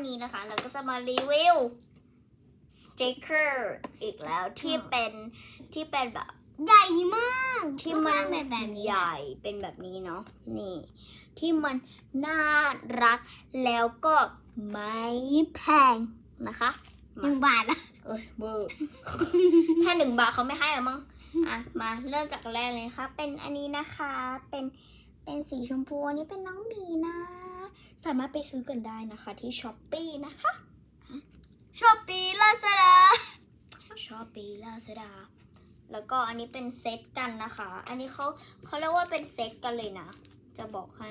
นนี้นะคะ เราก็จะมารีวิวสติกเกอร์อีกแล้วที่เป็นที่เป็นแบบใหญ่มากที่มันแบบแบบนี้ใหญ่เป็นแบบนี้เนาะนี่ ที่มันน่ารักแล้วก็ไม่แพงนะคะหนึ่งบาทอะเอ้ยเบอร์ถ้าหนึ่งบาทเขาไม่ให้หรอมั้งอะมาเริ่มจากแรกเลยนะคะเป็นอันนี้นะคะเป็นเป็นสีชมพูอันนี้เป็นน้องหมีนะ สามารถไปซื้อกันได้นะคะที่ช้อปปีนะคะช้อปปี้ลาซาด้าช้อปปีลาซาดาแล้วก็อันนี้เป็นเซตกันนะคะ อันนี้เขาเขาเรียกว่าเป็นเซตกันเลยนะ จะบอกให้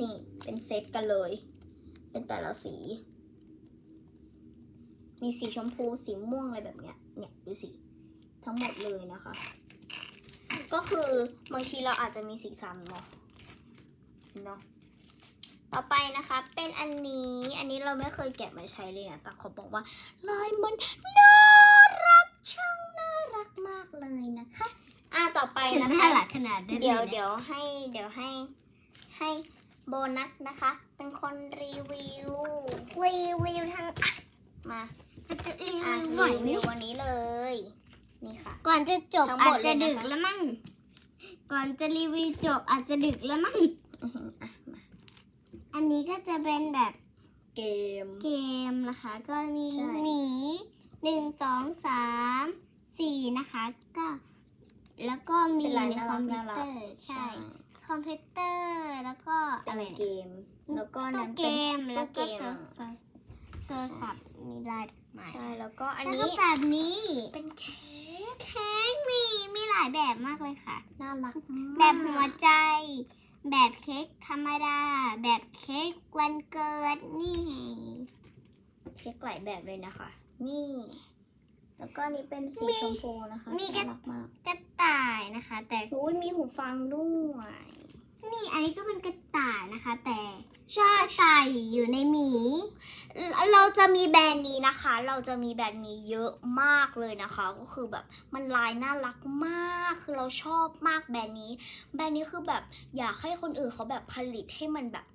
นี่เป็นเซตกันเลย เป็นแต่ละสี มีสีชมพู สีม่วงอะไรแบบเนี้ย เนี่ยดูสิ ทั้งหมดเลยนะคะ ก็คือบางทีเราอาจจะมีสีซ้ำเนาะ เนาะต่อไปนะคะเป็นอันนี้อันนี้เราไม่เคยแกะมาใช้เลยนะแต่เขาบอกว่าลายมันน่ารักช่างน่ารักมากเลยนะคะอะต่อไปถึงนะน่าคะรักขนาดนั้นเดี๋ยวลนะเดี๋ยวให้เดี๋ยวให้ให้โบนัสนะคะ เป็นคนรีวิวรีวิวทั้งมาอาจจะรีอะวิวไหวรีไหมวิววันนี้เลยนี่ค่ะ ก่อนจะจบทั้งหมอาดจจะเลยนะคะดึกแล้วมั้งก่อนจะรีวิวจบอาจจะดึกแล้วมั้ง อื้อหืออะมาอันนี้ก็จะเป็นแบบเกม เกมนะคะ ก็มีใช่ หมีหนึ่งสองสามสี่นะคะ ก็แล้วก็มีเป็นลายในน่าคอรัมกพิน่าวรัเตอกร์ใช่ใช่ คอมพิวเตอร์แล้วก็เป็อะไรนเกเนี่ยม แล้วก็ตู้นั้นเกเป็น มแล้วก็ตู้เกมตัวอะโซศัพท์มีลายดอกไม้ใช่แล้วก็อันแล้วนี้ก็แบบนี้เป็นเค้กเค้กมีมีหลายแบบมากเลยค่ะ น่ารักแบบหัวใจ แบบเค้กธรรมดา แบบเค้กวันเกิดนี่ เค้กหลายแบบเลยนะคะ นี่ แล้วก็นี่เป็นสีมีชมพูนะคะมีกระน่ารักมากกระต่ายนะคะ แต่ อุ้ยมีหูฟังด้วย นี่อันนี้ก็เป็นกระต่ายนะคะ แต่ใช่กระต่ายอยู่ในหมี เราจะมีแบรนด์นี้นะคะ เราจะมีแบรนด์นี้เยอะมากเลยนะคะ ก็คือแบบมันลายน่ารักมาก คือเราชอบมากแบรนด์นี้ แบรนด์นี้คือแบบอยากให้คนอื่นเขาแบบผลิตให้มันแบบ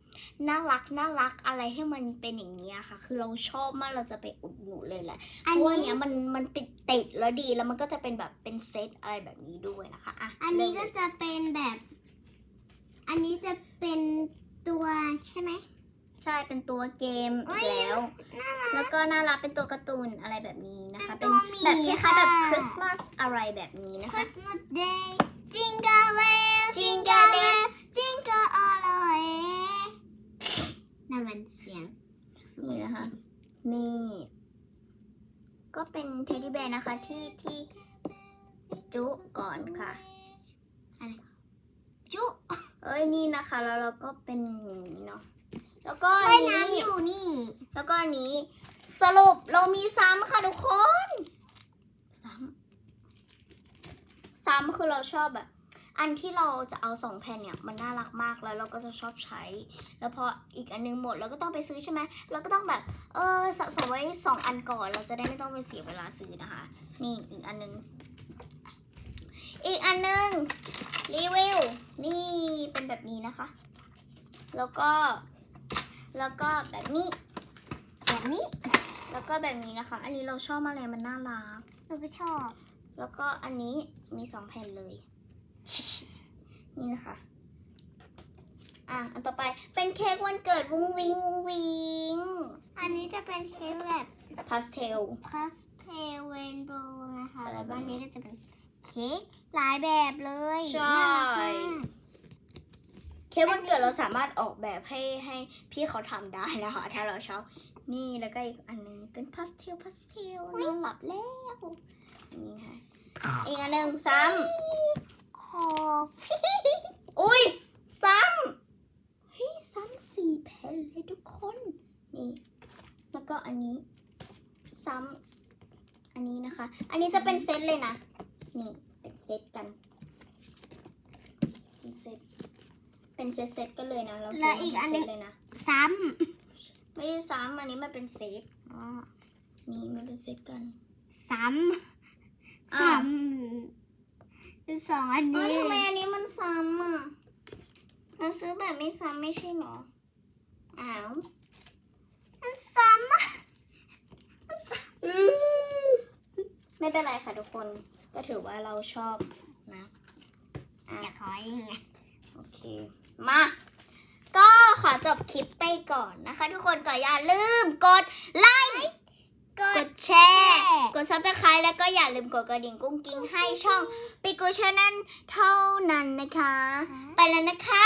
น่ารักน่ารักอะไรให้มันเป็นอย่างนี้ยค่ะ คือเราชอบมากเราจะไปอุดหนุนเลยแหละเพอันราะว่านี้เนี้ยมันมันติดติดแล้วดีแล้วมันก็จะเป็นแบบเป็นเซตอะไรแบบนี้ด้วยนะคะอะอันนี้ก็เริ่มเลยจะเป็นแบบ อันนี้จะเป็นตัวใช่ไหม ใช่เป็นตัวเกมเอ้อีกยแล้ว แล้วก็น่ารักเป็นตัวการ์ตูนอะไรแบบนี้นะคะ เป็เป็นนตัวหมีแบบคล้ายๆแบบค่ะ คริสต์มาสอะไรแบบนี้นะคะ Christmas Day Jingle Bell Jingle Bell Jingle All the way นั่นมันเสียงนี่นะคะ นี่ก็เป็นเทดดี้แบร์นะคะที่ที่จุก่อนค่ะจุเอ้ยนี่นะคะ แล้วเราก็เป็นอย่างนี้เนาะแล้วก็อัว่ายนน้ำอนี้ยู่นี่แล้วก็อันนี้ สรุปเรามีซ้ำค่ะทุกคนซ้ำซ้ำคือเราชอบแบบอันที่เราจะเอาสองแผ่นเนี่ยมันน่ารักมากแล้วเราก็จะชอบใช้ แล้วพออีกอันนึงหมดเราก็ต้องไปซื้อใช่ไหมเราก็ต้องแบบเออสะสมไว้สองอันก่อน เราจะได้ไม่ต้องไปเสียเวลาซื้อนะคะ นี่อีกอันนึง อีกอันนึงรีวิวนี่เป็นแบบนี้นะคะ แล้วก็ แล้วก็แบบนี้ แบบนี้ แล้วก็แบบนี้นะคะ อันนี้เราชอบมากเลยมันน่ารักเราก็ชอบ แล้วก็อันนี้มีสองแผ่นเลย นี่นะคะอะอันต่อไปเป็นเค้กวันเกิดวุ้งวิงวุ้งวิงอันนี้จะเป็นเค้กแบบพาสเทลพาสเทลเรนโบว์นะคะอะไรแล้วแบบก็อันนี้นี้ก็จะเป็น เค้กหลายแบบเลยใช่ น่ารักมากเค้กวันเกิดเราสามารถออกแบบให้ให้พี่เขาทำได้นะคะ ถ้าเราชอบ นี่แล้วก็อีกอันหนึงเป็นพาสเทลพาสเทลนอนหลับแล้วนี่นะคะอีกอันหนึ่งซ้ขอบำอุ้ยซ้ำเฮ้ยซ้ำสี่แผ่นเลยทุกคนนี่แล้วก็อันนี้ซ้ำอันนี้นะคะ อันนี้จะเป็นเซตเลยนะ นี่เป็นเซตกัน เป็นเซตเป็นเซตเซตๆกันเลยนะเราซื้มาเป็นเซตเลยนะซ้ไม่ได้ซ้ำอันนี้มันเป็นเซตำอ๋อนี่มันเป็นเซตกัน ซ้ำอ้าซ้วำสองอันเอ้นี้ยทำไมอันนี้มันซ้ำอะเราซื้อแบบไม่ซ้ำไม่ใช่เหรอ อ้าว มันซ้ำอะ ไม่เป็นไรค่ะทุกคนก็ถือว่าเราชอบนะอะอยากขอยังไงโอเค มา ก็ขอจบคลิปไปก่อนนะคะ ทุกคนก็อย่าลืมกดไลค์กกดดแชร์ กดซับสไครต์แล้วก็อย่าลืมกดกระดิ่งกุ้งกิ้งให้ช่องปิกูชานันเท่านั้นนะคะ ไปแล้วนะคะ